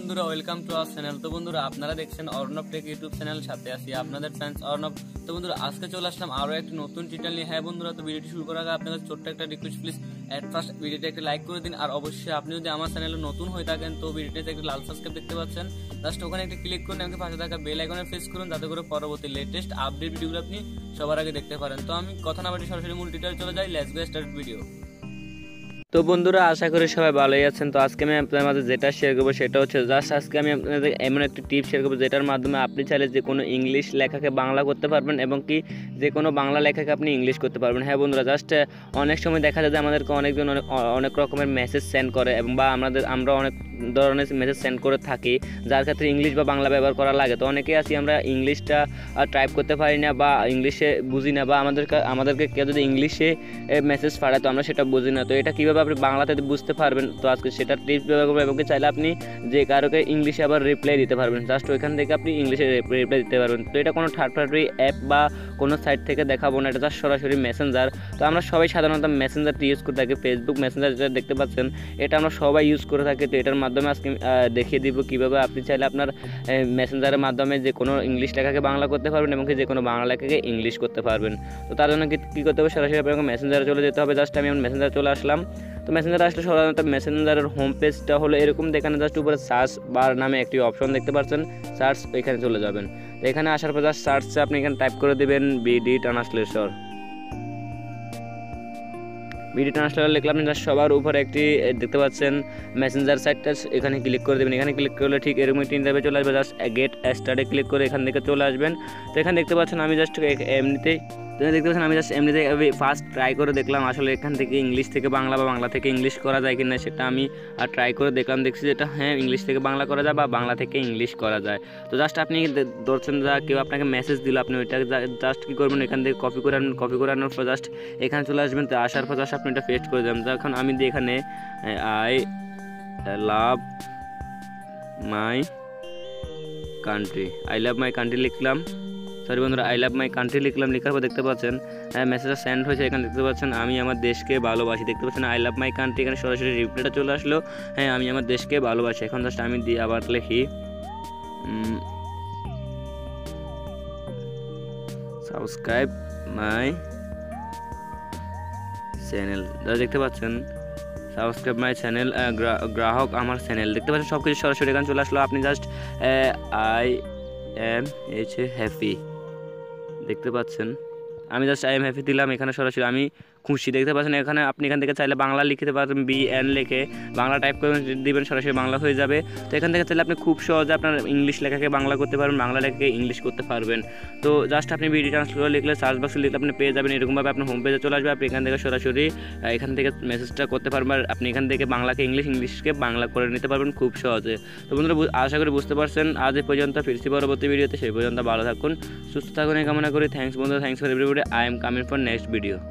বন্ধুরা welcome to our channel তো বন্ধুরা, আপনারা দেখছেন অর্ণব টেক ইউটিউব চ্যানেল সাথে আছি আপনাদের ফ্রেন্ডস অর্ণব। তো বন্ধুরা, আজকে চলে আসলাম আরও একটি নতুন টিউটোরিয়াল নিয়ে। হ্যাঁ বন্ধুরা, তো ভিডিওটি শুরু করার আগে আপনাদের ছোট্ট একটা রিকোয়েস্ট প্লিজ এট ফার্স্ট ভিডিওটা একটা লাইক করে দিন। আর অবশ্যই আপনি যদি আমার চ্যানেলে নতুন হয়ে থাকেন, তো ভিডিওতে একটা লাল সাবস্ক্রাইব দেখতে পাচ্ছেন। জাস্ট ওখানে একটা ক্লিক করুন, আমাকে পাশে থাকা বেল আইকনে প্রেস করুন, যাতে করে পরবর্তী লেটেস্ট আপডেট ভিডিওগুলো আপনি সবার আগে দেখতে পারেন। তো আমি কথা না বাড়ি সরাসরি মূল টিউটোরিয়াল চলে যাই। লেটস গো স্টার্ট ভিডিও তো বন্ধুরা, আশা করি সবাই ভালোই আছেন। তো আজকে আমি আপনাদের মাঝে যেটা শেয়ার করব সেটা হচ্ছে জাস্ট আজকে আমি আপনাদের এমন একটি টিপ শেয়ার করব যেটার মাধ্যমে আপনি চাইলে যে কোনো ইংলিশ লেখাকে বাংলা করতে পারবেন এবং কি যে কোনো বাংলা লেখাকে আপনি ইংলিশ করতে পারবেন। হ্যাঁ বন্ধুরা জাস্ট অনেক সময় দেখা যায় যে আমাদেরকে অনেকজন অনেক রকমের মেসেজ সেন্ড করে এবং বা আমাদের, আমরা অনেক ধরনের মেসেজ সেন্ড করে থাকি, যার ক্ষেত্রে ইংলিশ বা বাংলা ব্যবহার করা লাগে। তো অনেকেই আছি, আমরা ইংলিশটা টাইপ করতে পারি না বা ইংলিশে বুঝি না বা আমাদেরকে আমাদেরকে কেউ যদি ইংলিশে মেসেজ পাঠায়, তো আমরা সেটা বুঝি না। তো এটা কীভাবে আপনি বাংলাতে বুঝতে পারবেন, তো আজকে সেটা টিপস ব্যবহার করবেন এবং চাইলে আপনি যে কারোকে ইংলিশে আবার রিপ্লাই দিতে পারবেন। জাস্ট ওইখান থেকে আপনি ইংলিশে রিপ্লাই দিতে পারবেন। তো এটা কোনো থার্ড পার্টি অ্যাপ বা কোনো সাইট থেকে দেখাবো না। এটা জাস্ট সরাসরি মেসেঞ্জার তো আমরা সবাই সাধারণত মেসেঞ্জারটি ইউজ করে থাকি। ফেসবুক মেসেঞ্জার যেটা দেখতে পাচ্ছেন, এটা আমরা সবাই ইউজ করে থাকি। তো এটার মাধ্যমে আজকে দেখিয়ে দিব কীভাবে আপনি চাইলে আপনার মেসেঞ্জারের মাধ্যমে যে কোনো ইংলিশ লেখাকে বাংলা করতে পারবেন এবং যে কোনো বাংলা লেখাকে ইংলিশ করতে পারবেন। তো তার জন্য কী করতে হবে? সরাসরি আপনাকে মেসেঞ্জারে চলে যেতে হবে। জাস্ট আমি মেসেঞ্জারে চলে আসলাম। তো মেসেঞ্জারে আসলে সাধারণত মেসেঞ্জারের হোম পেজটা হলো এরকম। দেখানে জাস্ট উপরে সার্চ বার নামে একটি অপশন দেখতে পাচ্ছেন সার্চ ওইখানে চলে যাবেন। তো এখানে আসার পর জাস্ট সার্চে আপনি এখানে টাইপ করে দেবেন বিডি ট্রান্সলেশন ভিডিও ট্রান্সলেটার লিখলে আপনি জাস্ট সবার উপরে একটি দেখতে পাচ্ছেন মেসেঞ্জার সাইটটা এখানে ক্লিক করে দেবেন। এখানে ক্লিক করলে ঠিক এরকম একটি ইন্টারভিউ চলে আসবে। জাস্ট গেট স্টার্টে ক্লিক করে এখান থেকে চলে আসবেন। তো এখানে দেখতে পাচ্ছেন আমি জাস্ট এমনিতেই দেখতে পাচ্ছেন, আমি জাস্ট এমনিতে ফার্স্ট ট্রাই করে দেখলাম, আসলে এখান থেকে ইংলিশ থেকে বাংলা বা বাংলা থেকে ইংলিশ করা যায় কি না সেটা আমি আর ট্রাই করে দেখলাম, দেখছি যেটা হ্যাঁ ইংলিশ থেকে বাংলা করা যায় বা বাংলা থেকে ইংলিশ করা যায়। তো জাস্ট আপনি ধরছেন যা কেউ আপনাকে মেসেজ দিল, আপনি ওইটা জাস্ট কী করবেন, এখান থেকে কপি করে আনবেন কপি করে আনার পর জাস্ট এখানে চলে আসবেন, তো আসার পর জাস্ট আপনি এটা পেস্ট করে দেবেন। এখন আমি এখানে I love my country I love my country লিখলাম। সরি বন্ধুরা আই লাভ মাই কান্ট্রি লিখলাম, লেখার পর দেখতে পাচ্ছেন মেসেজটা সেন্ড হয়েছে, এখানে দেখতে পাচ্ছেন, আমি আমার দেশকে ভালোবাসি। দেখতে পাচ্ছেন আই লাভ মাই কান্ট্রি এখানে সরাসরি রিপ্লাইটা চলে আসলো হ্যাঁ আমি আমার দেশকে ভালোবাসি। এখন জাস্ট আমি দিয়ে আবার লিখি সাবস্ক্রাইব মাই চ্যানেল দেখতে পাচ্ছেন সাবস্ক্রাইব মাই চ্যানেল গ্রাহক আমার চ্যানেল দেখতে পাচ্ছেন সব কিছু সরাসরি এখানে চলে আসলো। আপনি just I am H happy দেখতে পাচ্ছেন। আমি জাস্ট আই এম হ্যাপি দিলাম এখানে সরাসরি। আমি খুশি। দেখতে পাচ্ছেন এখানে আপনি এখান থেকে চাইলে বাংলা লিখতে পারবেন বি এন লিখে। বাংলা টাইপ করে দিবেন, সরাসরি বাংলা হয়ে যাবে। তো এখান থেকে চাইলে আপনি খুব সহজে আপনার ইংলিশ লেখাকে বাংলা করতে পারবেন, বাংলা লেখাকে ইংলিশ করতে পারবেন। তো জাস্ট আপনি বিডি ট্রান্সলেটর লিখলে সার্চ বক্সে লিখলে আপনি পেয়ে যাবেন, এরকমভাবে আপনার হোম পেজে চলে আসবে। আপনি এখান থেকে সরাসরি এখান থেকে মেসেজটা করতে পারবেন আর আপনি এখান থেকে বাংলাকে ইংলিশ ইংলিশকে বাংলা করে নিতে পারবেন খুব সহজে। তো বন্ধুরা আশা করি বুঝতে পারছেন। আজ এ পর্যন্ত, ফিরছি পরবর্তী ভিডিওতে সেই পর্যন্ত ভালো থাকুন, সুস্থ থাকুন, এই কামনা করি। থ্যাংকস বন্ধুরা thanks for everybody I am coming for next video